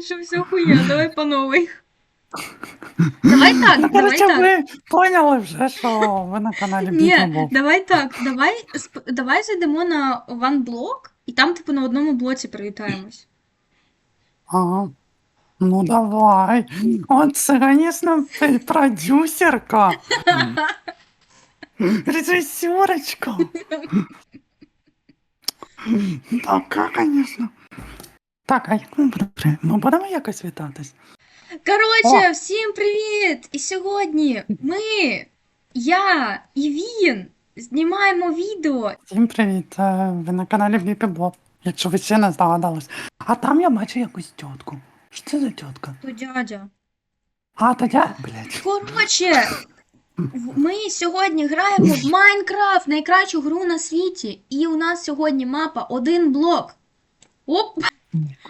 що все хуя, давай по новій. Давай так, Ну, давай так. ви поняли вже, що ви на каналі Ні, давай так, давай, сп- давай зайдемо на OneBlock, і там, типу, на одному блоці привітаємось. Ага. Ну давай. От це, звісно, ти продюсерка. Режиссерочка. Така, звісно. Так, а як ми будемо? Ми будемо якось вітатись? Коротше, всім привіт! І сьогодні ми, я і він знімаємо відео. Всім привіт. е, Ви на каналі Бібобов, якщо ви ще не здогадались. А там я бачу якусь тітку. Що це за тітка? То дядя. А, то я, блядь. Коротше, в- ми сьогодні граємо в Майнкрафт, найкращу гру на світі. І у нас сьогодні мапа один блок. Оп!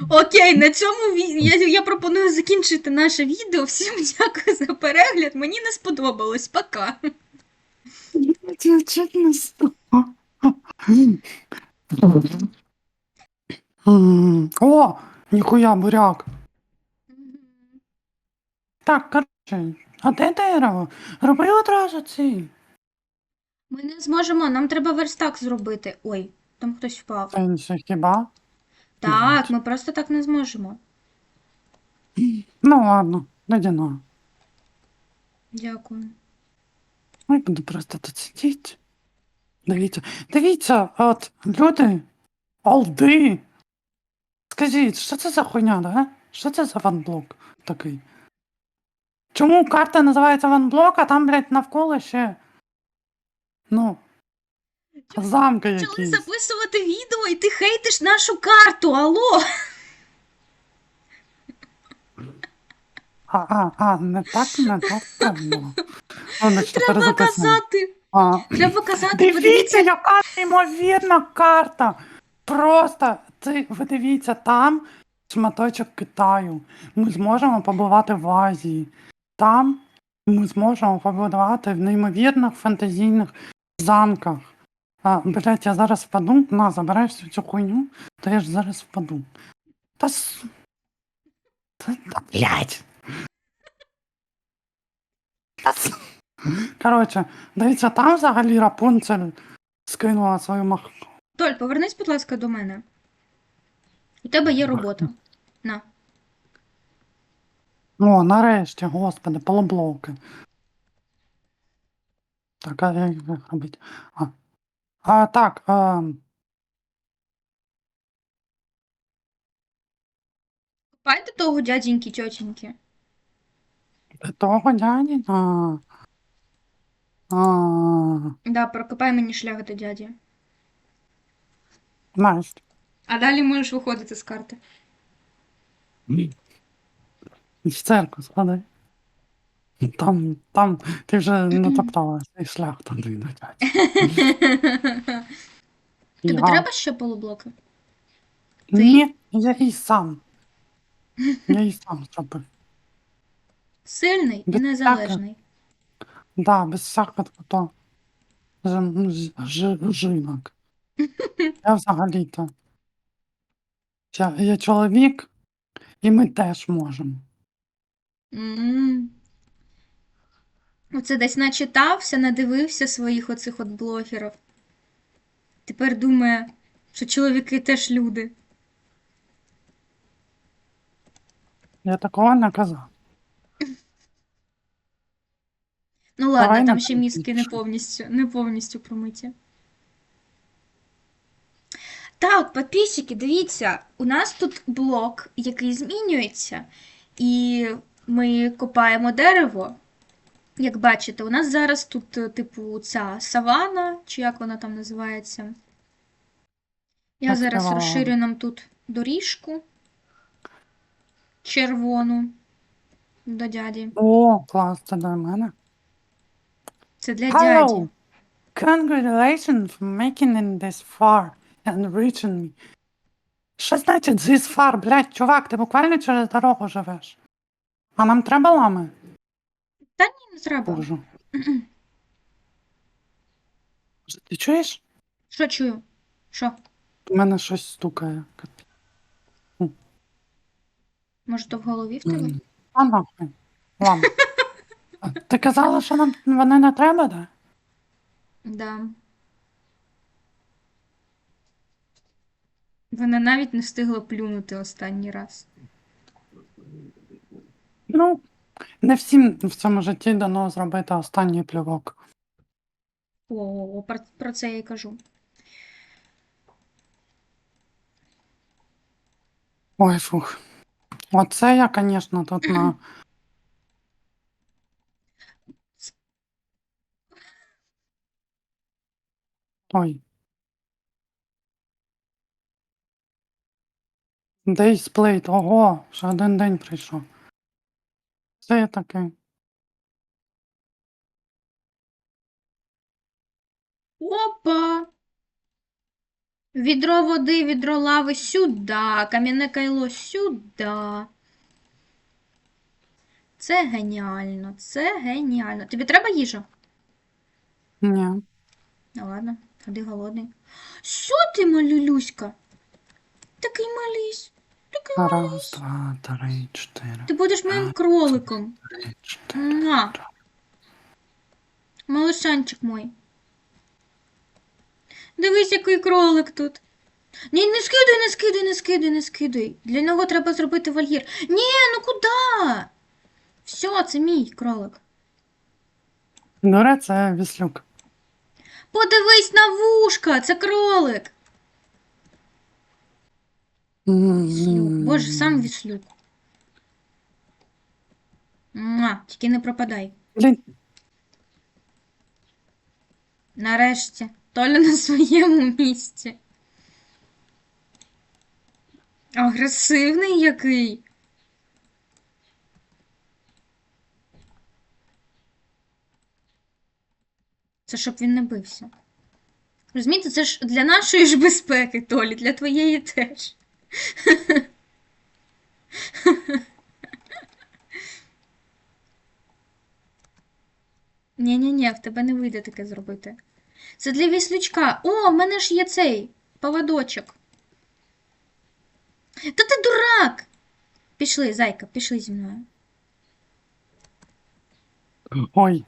Окей, на цьому ві... я, я пропоную закінчити наше відео. Всім дякую за перегляд. Мені не сподобалось. Пока. Це О, ніхуя, буряк. Так, коротше, а де дерево? Роби одразу ці. Ми не зможемо, нам треба верстак зробити. Ой, там хтось впав. Сенсі, хіба? Так, ми просто так не зможемо. Ну ладно, ледяно. Дякую. Ой, буду просто тут сидіти. Дивіться, дивіться, от люди, олди. Скажіть, що це за хуйня, да? Що це за ванблок такий? Чому карта називається ванблок, а там, блядь, навколо ще. Ну. Замки Почали якісь. записувати відео, і ти хейтиш нашу карту. Алло! А, а, а, не так, не так. Ну, Треба записано. казати. А. Треба казати, Дивіться, подивіться. яка неймовірна карта. Просто ти, ви дивіться, там шматочок Китаю. Ми зможемо побувати в Азії. Там ми зможемо побудувати в неймовірних фантазійних замках. А, блять, я зараз впаду. На, забирай всю цю хуйню, то я ж зараз впаду. Та с... Та, та блять. Та с... Коротше, дивіться, там взагалі Рапунцель скинула свою мах. Толь, повернись, будь ласка, до мене. У тебе є робота. На. О, нарешті, господи, полублоки. Так, а як їх робити? А, а так, а, Копайте того дяденьки, тьотеньки. того дяді. А, а, Да, прокопай мені шлях до дяді. Настя. А далі можеш виходити з карти. В церкву складай. Там, там, ти вже натоптала цей шлях туди дяді. Тобі треба ще полублоки? Ні, я і сам. Я і сам зробив. Сильний і Без незалежний. Да, без всякого то ж-. Я взагалі-то. Я, я чоловік, і ми теж можемо. М. Оце десь начитався, надивився своїх оцих от блогерів. Тепер думає, що чоловіки теж люди. Я такого не казав. Ну ладно, Давай там ще мізки не повністю, не повністю промиті. Так, підписчики, дивіться, у нас тут блок, який змінюється, і ми копаємо дерево. Як бачите, у нас зараз тут, е, типу, ця савана, чи як вона там називається. Я зараз Відкривала. розширю нам тут доріжку червону до дяді. О, клас, це до мене. Це для дяді. Hello! Congratulations for making it this far and reaching me. Що значить this far, блядь, чувак, ти буквально через дорогу живеш. А нам треба лами? Не треба. Боже. Ти чуєш? Що чую? Що? У мене щось стукає. Може, то в голові в тебе? М, А нахуй. Ладно. Ти казала, що нам вони не треба, да? Да. Вона навіть не встигла плюнути останній раз. Ну, не всім в цьому житті дано зробити останній плювок. О, про, про це я й кажу. Ой, фух. Оце я, звісно, тут на. Ой. Played. Ого, ще один день прийшов. Це я таке. Опа! Відро води, відро лави сюди, кам'яне кайло сюди. Це геніально, це геніально. Тобі треба їжа? Ні. Ну ладно, ходи голодний. Що ти, малюлюська? Такий малісь. Такий Раз, два, три, чотири. Ти будеш моїм кроликом. Три, чотири. Муа. Малышанчик мой. Дивись, який кролик тут. Ні, не скидай, не скидай, не скидай, не скидай. Для нього треба зробити вольєр. Ні, ну куди? Все, це мій кролик. Дуре, це віслюк. Подивись на вушка, це кролик. Віслюк. Боже, сам віслюк. Муа, тільки не пропадай. Блін, Нарешті. Толя на своєму місці. Агресивний який. Це щоб він не бився. Розумієте, це ж для нашої ж безпеки, Толі, для твоєї теж. Ні-ні-ні, в тебе не вийде таке зробити. Це для віслючка. О, в мене ж є цей поводочок. Та ти дурак! Пішли, зайка, пішли зі мною. ой.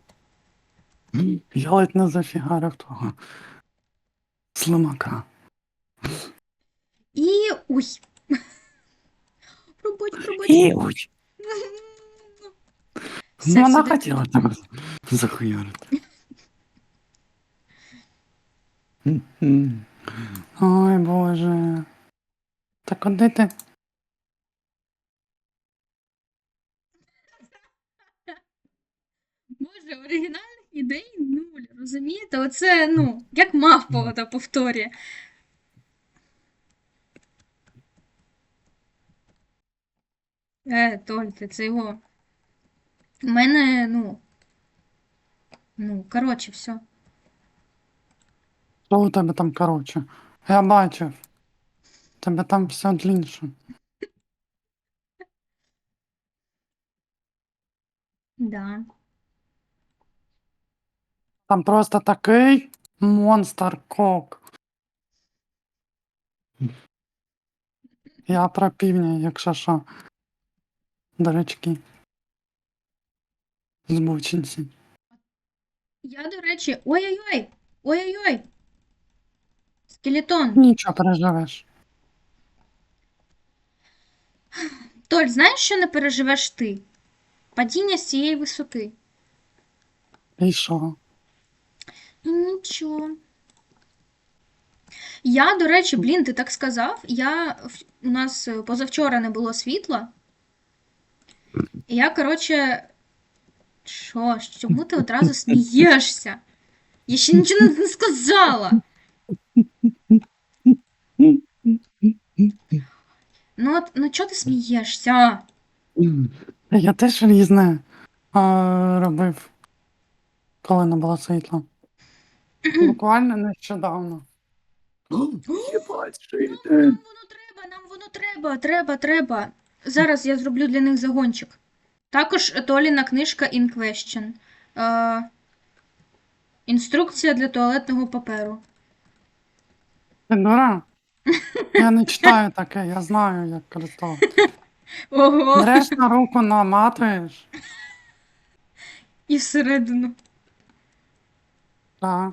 Я ледь не зафігарив того. Слимака. І. Ой. Пробач, пробач. І ой. Все, Вона все, хотіла тебе захуярити. Ой, Боже. Та куди ти? Боже, оригінальних ідей нуль. Розумієте? Оце, ну, як мавпова та повторює. Е, Толь, ти це його. У мене, ну. Ну, коротше, все. Що у тебе там коротше? Я бачив. Тебе там все длінше. Да. Там просто такий монстр кок. Я про півня, якщо що. Дурачки. Збучинці. Я, до речі, ой-ой-ой! Ой-ой-ой! Скелетон. Нічого переживеш. Толь, знаєш, що не переживеш ти? Падіння з цієї висоти. І що? Нічого. Я, до речі, блін, ти так сказав. Я, у нас е, позавчора не було світла. Я, коротше. Що? Чому ти одразу смієшся? Я ще нічого не- не сказала. Ну, от, ну чого ти смієшся? Я теж різне а, робив, коли не було світла. Буквально нещодавно. Єбать, що йде. Нам воно треба, нам воно треба, треба, треба. Зараз я зроблю для них загончик. Також Толіна книжка In Question. Е, інструкція для туалетного паперу. Ти дура? Я не читаю таке, я знаю, як користуватися. Ого, Береш на руку, наматуєш. і всередину. Так.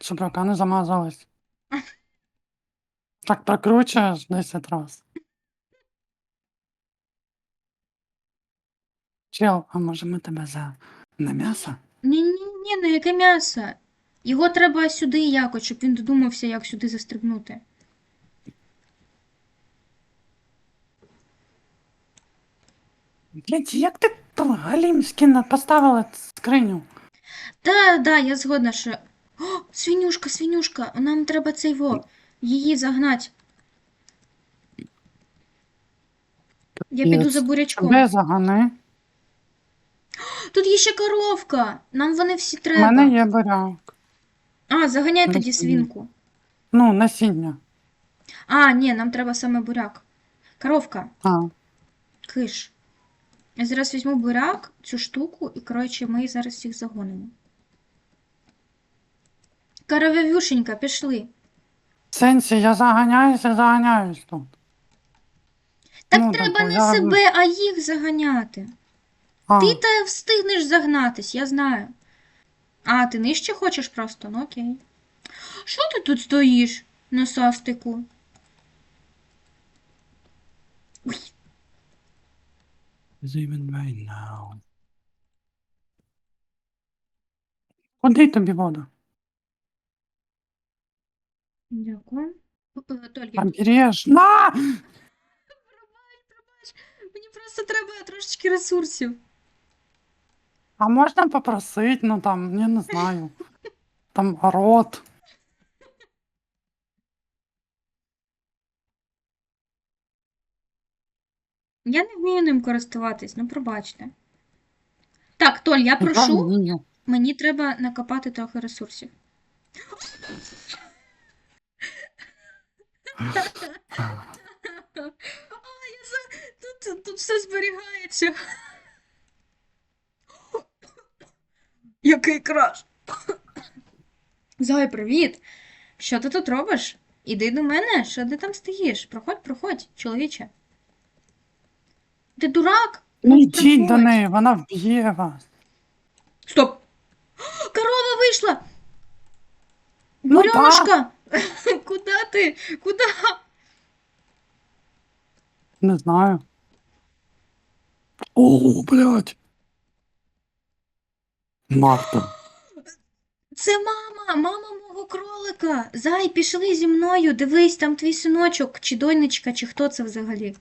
Щоб рука не замазалась. Так прокручуєш 10 раз. Чел, а може ми тебе за на м'ясо? Ні, ні, ні, ну яке м'ясо? Його треба сюди якось, щоб він додумався, як сюди застрибнути. Блять, як ти на- поставила скриню? Та, да, я згодна, що. О, свинюшка, свинюшка, нам треба цей во, її загнати. Я піду за бурячком. Тебе загани. Тут є ще коровка. Нам вони всі У треба. мене є буряк. А, заганяй тоді свинку. Ну, насіння. А, ні, нам треба саме буряк. Коровка, А, киш. Я зараз візьму буряк, цю штуку, і, коротше, ми зараз всіх загонимо. Коровявюшенька, пішли. сенсі, я заганяюся, заганяюсь тут. Так Ну, треба так, не я- себе, а їх заганяти. А, Ти та встигнеш загнатись, я знаю. А, ти нижче хочеш просто? Ну окей. Що ти тут стоїш на састику? Ой, even right now. Куди тобі воду? дякую. Толь, я- Обережь. На! мені просто треба трошечки ресурсів. А можна попросити, ну там, я не знаю. Там рот. Я не вмію ним користуватись, ну пробачте. Так, Толь, я прошу, Ні. мені треба накопати трохи ресурсів. А, я за... тут, тут все зберігається. Який краш. Зай, привіт. Що ти тут робиш? Іди до мене, що ти там стоїш? Проходь, проходь, чоловіче. Ти дурак? Не йдіть до неї, вона вб'є вас. Стоп! Корова вийшла! Ну Бурьонушка! Куда ти? Куда? Не знаю. О, блядь. Марта. Це мама, мама мого кролика. Зай, пішли зі мною. Дивись, там твій синочок, чи донечка, чи хто це взагалі.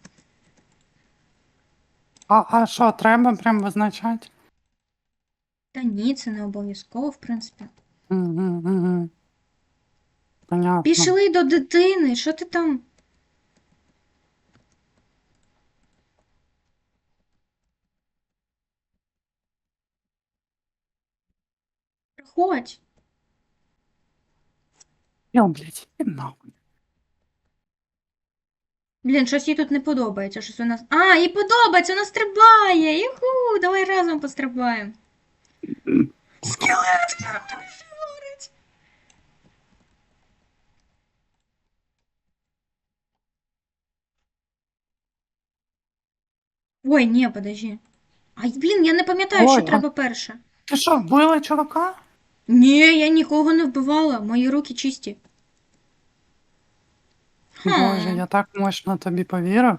А, а що, треба прям визначати? Та ні, це не обов'язково, в принципі. Угу, угу. Понятно. Пішли до дитини, що ти там? Приходь. Я, блядь, іди нахуй. Блін, щось їй тут не подобається. Щось вона. А, їй подобається, вона стрибає. Іху, давай разом пострибаємо. Скелет! Говорить. Ой, ні, подожди. Ай, блін, я не пам'ятаю, Ой, що а- треба перше. Ти що, вбила чувака? Ні, я нікого не вбивала, мої руки чисті. Боже, я так мощно тобі повірив.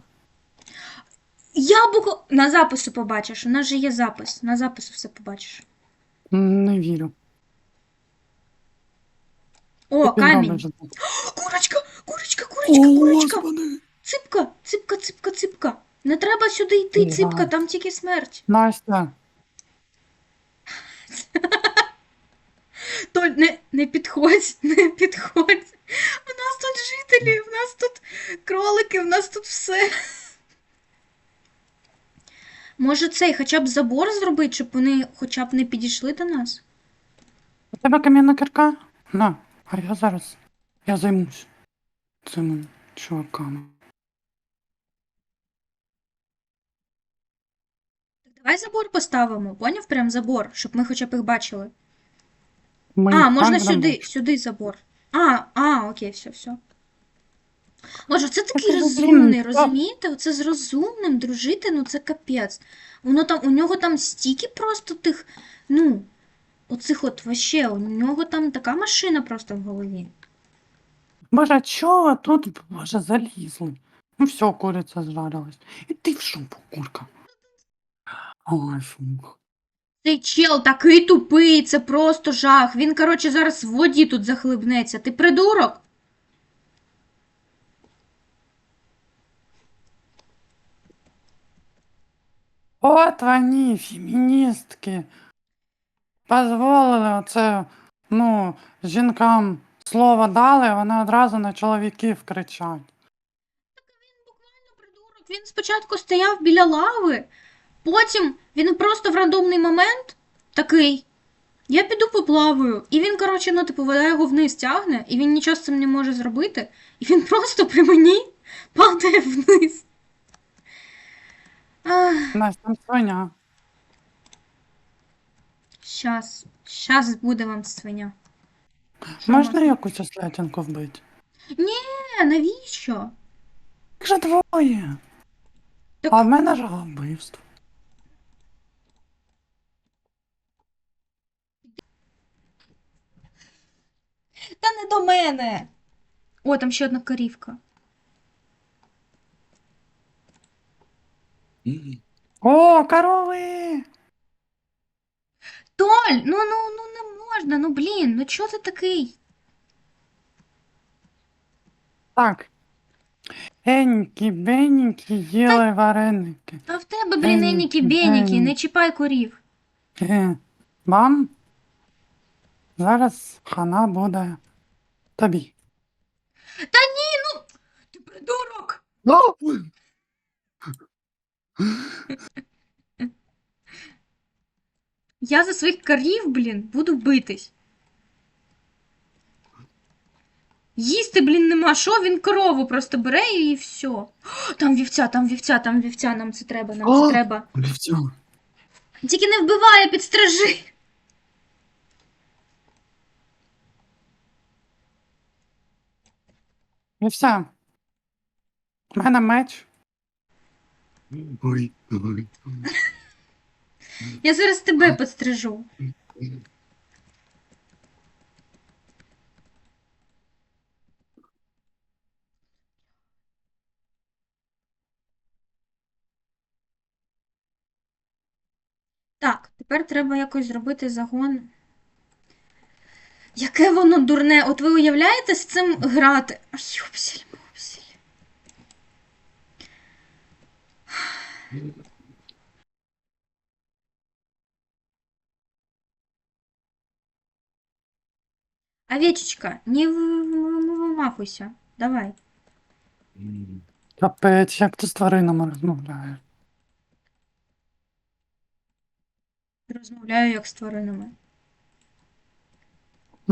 Яблуко на запису побачиш. У нас же є запис. На запису все побачиш. Не вірю. О, камінь. Курочка, курочка, курочка, курочка. Господи. Ципка, ципка, ципка, ципка. Не треба сюди йти, ципка, там тільки смерть. Настя, Толь, не, не підходь, не підходь. У нас тут жителі, в нас тут кролики, в нас тут все. Може цей хоча б забор зробити, щоб вони хоча б не підійшли до нас? у тебе кам'яна кирка? На, а я зараз. Я займусь цими чуваками. Давай забор поставимо, поняв? Прям забор, щоб ми хоча б їх бачили. Ми А, можна сюди, сюди забор. А, а, окей, все, все. Може, це такий Це розумний, розумієте? Оце з розумним дружити, ну це капець. Воно там, у нього там стільки просто тих, ну, оцих от вообще, у нього там така машина просто в голові. Боже, чого тут, боже, залізли? Ну все, куриця зжарилась. І ти в шубу, курка. Ой, фух. Цей чел такий тупий, це просто жах. Він, коротше, зараз в воді тут захлибнеться. Ти придурок? От вони, феміністки. Позволили оце, ну, жінкам слово дали, вони одразу на чоловіків кричать. Буквально придурок. Він спочатку стояв біля лави, потім він просто в рандомний момент такий. Я піду поплаваю. І він, коротше, ну, типу, вода його вниз тягне, і він нічого з цим не може зробити. І він просто при мені падає вниз. Настя, там свиня. щас. Щас буде вам свиня. Що Можна якусь ослятинку вбити? Е, навіщо? Їх же двоє. Так- А в мене ж вбивство. Та не до мене. О, там ще одна корівка. О, корови! Толь, ну ну ну не можна, ну блін, ну чого ти такий? Так. Енькі, бенькі, їли вареники. А в тебе, блін, еніки беніки, не чіпай корів. Е, Мам, зараз хана буде тобі. Та ні, ну ти придурок. Я за своїх корів, блін, буду битись. Їсти, блін, нема. Що він корову просто бере і все. О, Там вівця, там вівця, там вівця, нам це треба, нам О! це треба. Тільки не вбиває, підстражи. І все. У мене меч. Ой, ой. Я зараз тебе підстрижу. Так, тепер треба якось зробити загон. Яке воно дурне. От ви уявляєте з цим грати? Ай, йопсель, мопсель. Овечечка, не вимахуйся. Давай. Капець, як ти з тваринами розмовляєш? Розмовляю як з тваринами.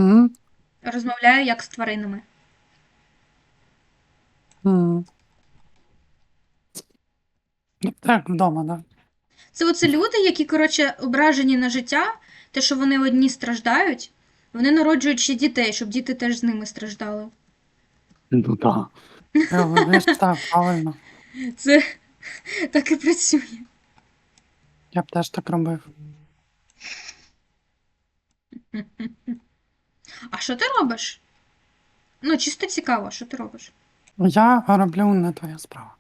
М? Розмовляю як з тваринами. М. Так, вдома, да? Це оце люди, які, коротше, ображені на життя, те, що вони одні страждають, вони народжують ще дітей, щоб діти теж з ними страждали. Ну так. Правильно. Це так і працює. Я б теж так робив. А що ти робиш? Ну, чисто цікаво, що ти робиш. Я роблю не твоя справа.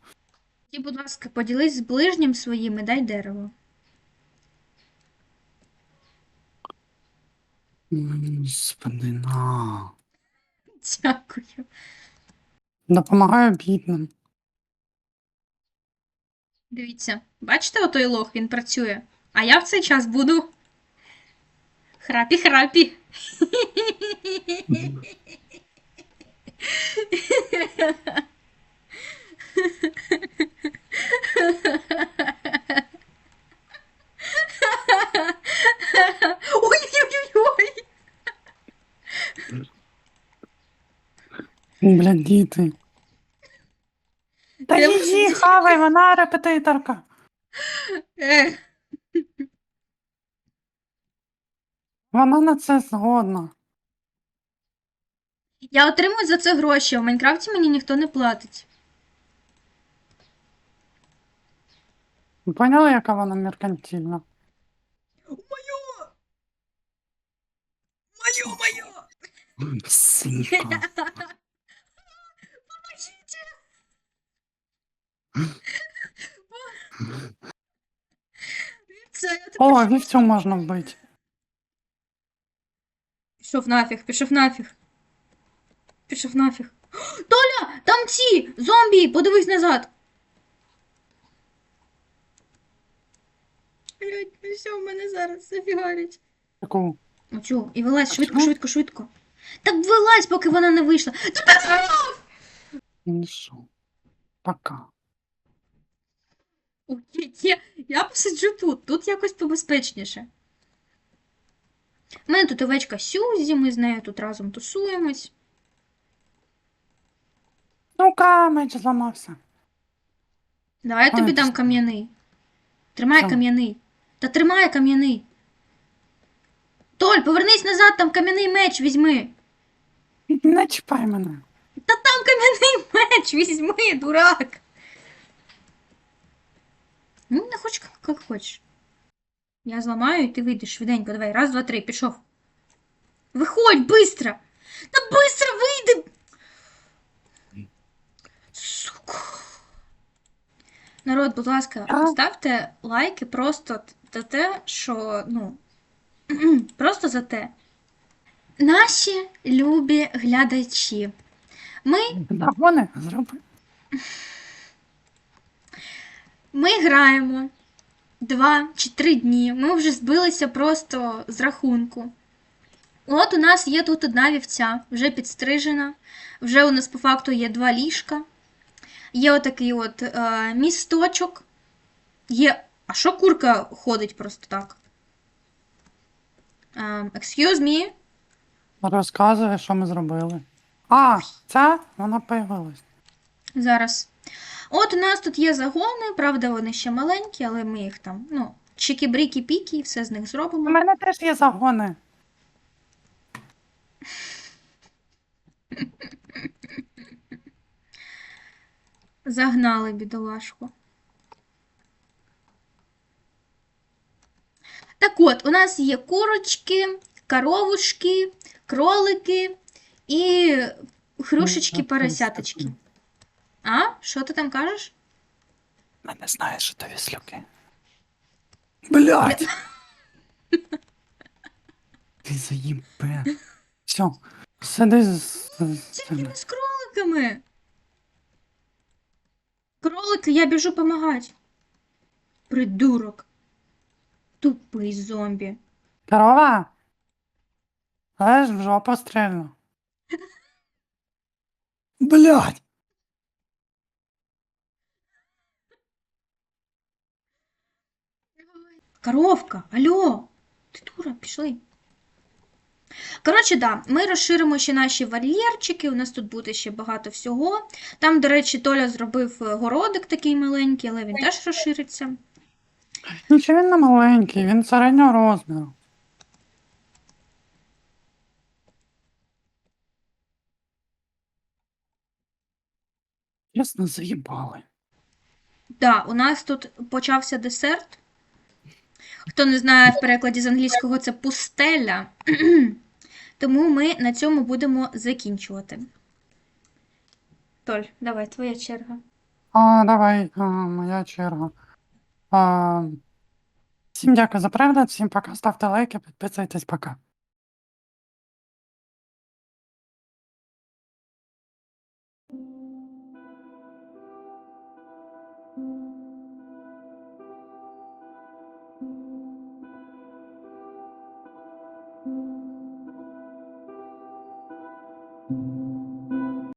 Ти, будь ласка, поділись з ближнім своїм і дай дерево. М, Господи, на. Дякую. Допомагаю бідним. Дивіться, бачите, отой лох, він працює. А я в цей час буду. Храпі-храпі. Ой-ой-ой. Бля, діти. Та її хавай, вона репетиторка. Ех, Вона на це згодна. Я отримую за це гроші, а в Майнкрафті мені ніхто не платить. Ви Поняли, яка вона меркантильна? Моє! Моє, моє! Синька. Це я тепер О, вівцю можна вбити. Пішов нафіг, пішов нафіг. Пішов нафіг. Толя, там ці зомбі, подивись назад. Блять, ну все, в мене зараз зафігарять. Таку. Оцю, і вилазь швидко, швидко, швидко. Так вилазь, поки вона не вийшла. Та Ну що? Пока. Окей, я, я посиджу тут, тут якось побезпечніше. У мене тут овечка Сюзі, ми з нею тут разом тусуємось. Ну-ка, меч зламався. Давай я тобі Ой, дам це- кам'яний. Тримай Що? кам'яний. Та тримай кам'яний. Толь, повернись назад, там кам'яний меч візьми. Не чіпай мене. Та там кам'яний меч візьми, дурак. Ну, не хочеш, як- як хочеш. Я зламаю, і ти вийдеш швиденько. Давай, раз, два, три, пішов. Виходь, быстро! Та быстро вийди! Сука. Народ, будь ласка, ставте лайки просто за те, що, ну, просто за те. Наші любі глядачі. Ми. Ми граємо два чи три дні. Ми вже збилися просто з рахунку. От у нас є тут одна вівця, вже підстрижена. Вже у нас по факту є два ліжка. Є отакий от е, місточок. Є. А що курка ходить просто так? Е, excuse me. Розказує, що ми зробили. А, ця вона появилась. Зараз. От у нас тут є загони, правда, вони ще маленькі, але ми їх там, ну, чики-бріки-піки, все з них зробимо. У мене теж є загони. Загнали бідолашку. Так от, у нас є курочки, коровушки, кролики і хрюшечки, Ну, поросяточки. А? Що ти там кажеш? Я не знаю, що то віслюки. Блять! Ти заїбе. Все, сиди з. Тільки з- з кроликами. Кролики, я біжу помагати. Придурок. Тупий зомбі. Корова! Ж в жопу стрельну. Блять! Коровка, алло. Ти дура, пішли. Коротше, да, ми розширимо ще наші вольєрчики, у нас тут буде ще багато всього. Там, до речі, Толя зробив е, городик такий маленький, але він теж розшириться. Нічого він не маленький, він середнього розміру. Чесно, заїбали. Да, у нас тут почався десерт. Хто не знає в перекладі з англійського, це пустеля. Тому ми на цьому будемо закінчувати. Толь, давай, твоя черга. А, давай, а, моя черга. А, всім дякую за перегляд, всім пока, ставте лайки, підписуйтесь, пока.